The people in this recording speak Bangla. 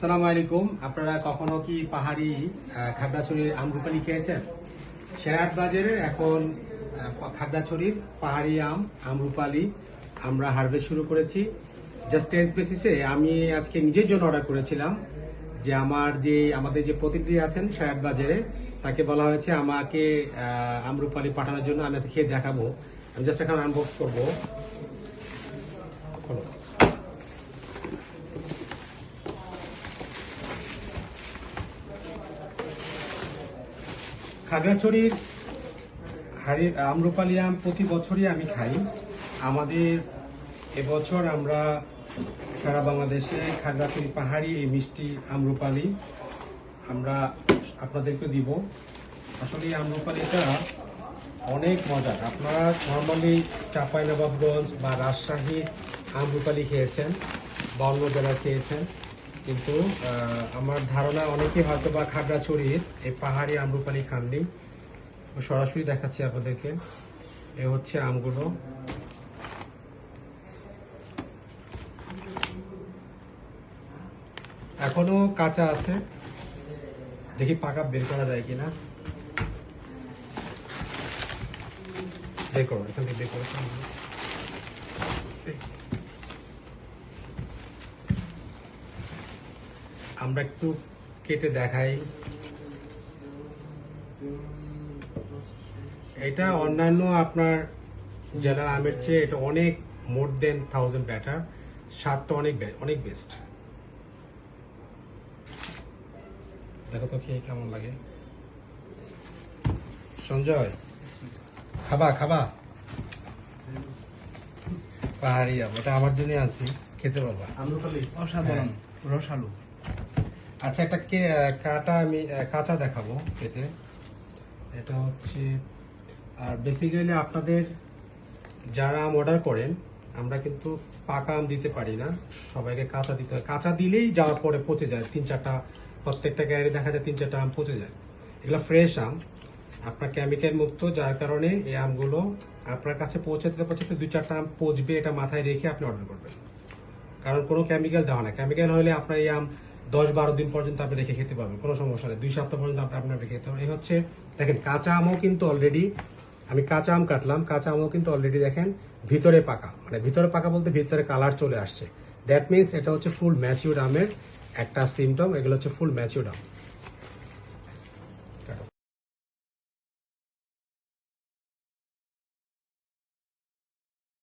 সালাম আলাইকুম। আপনারা কখনো কি পাহাড়ি খাগড়াছড়ির আমরুপালি খেয়েছেন? সেরাট বাজারের এখন খাগড়াছড়ির পাহাড়ি আম আমরুপালি আমরা হারভেস্ট শুরু করেছি। জাস্ট টেন্স বেসিসে আমি আজকে নিজের জন্য অর্ডার করেছিলাম যে আমার যে, আমাদের যে প্রতিনিধি আছেন সেরাট বাজারে, তাকে বলা হয়েছে আমাকে আমরুপালি পাঠানোর জন্য আমি আজকে খেয়ে দেখাবো। আমি জাস্ট এখন আনবক্স করব। খাগড়াছড়ির হাড়ির আম্রপালি আম প্রতি বছরই আমি খাই। আমাদের এবছর আমরা সারা বাংলাদেশে খাগড়াছড়ি পাহাড়ি এই মিষ্টি আম্রপালি আমরা আপনাদেরকে দিব। আসলে এই আম্রপালিটা অনেক মজার। আপনারা নর্মালি চাঁপাইনবাবগঞ্জ বা রাজশাহী আম্রপালি খেয়েছেন বা অন্য জেলায় খেয়েছেন। কিন্তু আমার ধারণা অনেকেই হয়তো বা খাগড়াছড়ির এই পাহাড়ি আম্রপালি খাননি। সরাসরি দেখাচ্ছি আপনাদেরকে। এ হচ্ছে আমগুলো। এখনও কাঁচা আছে। দেখি পাকা বের করা যায় কিনা। করো, এখান থেকে বের আমরা একটু কেটে দেখাই। এটা অন্যান্য আপনার জেলার আমের চেয়ে এটা অনেক মোর দেন থাউজেন্ড ব্যাটার স্বাদটা অনেক অনেক বেস্ট দেখো তো খেয়ে কেমন লাগে। সঞ্জয় খাবা খাবা। পাহাড়ি আম এটা আমার জন্য আনছি খেতে পারবা। আলু খালি? অসাধারণ। রসালু। আচ্ছা একটা কে কাটা আমি কাঁচা দেখাবো এতে এটা হচ্ছে, আর বেসিক্যালি আপনাদের যারা আম অর্ডার করেন, আমরা কিন্তু পাকা আম দিতে পারি না। সবাইকে কাঁচা দিতে হয়। কাঁচা দিলেই যাওয়ার পরে পচে যায়। তিন চারটা, প্রত্যেকটা ক্যারি দেখা যায় তিন চারটা আম পচে যায়। এগুলো ফ্রেশ আম। আপনার কেমিক্যাল মুক্ত, যার কারণে এই আমগুলো আপনার কাছে পৌঁছাতে পৌঁছাতে দুই চারটা আম পচবে এটা মাথায় রেখে আপনি অর্ডার করবেন। কারণ কোনো কেমিক্যাল দেওয়া না। কেমিক্যাল হলে আপনার এই আম দশ বারো দিন পর্যন্ত আপনি রেখে খেতে পারবেন, কোনো সমস্যা নেই। দুই সপ্তাহ পর্যন্ত আপনি আপনার রেখে খেতে পারবেন। এই হচ্ছে, দেখেন, কাঁচা আমও কিন্তু অলরেডি আমি কাঁচা আম কাটলাম, কাঁচা আমও কিন্তু অলরেডি দেখেন ভিতরে পাকা। মানে ভিতরে পাকা বলতে ভিতরে কালার চলে আসছে। দ্যাট মিনস এটা হচ্ছে ফুল ম্যাচিউর আমের একটা সিমটম এগুলো হচ্ছে ফুল ম্যাচিউর আম।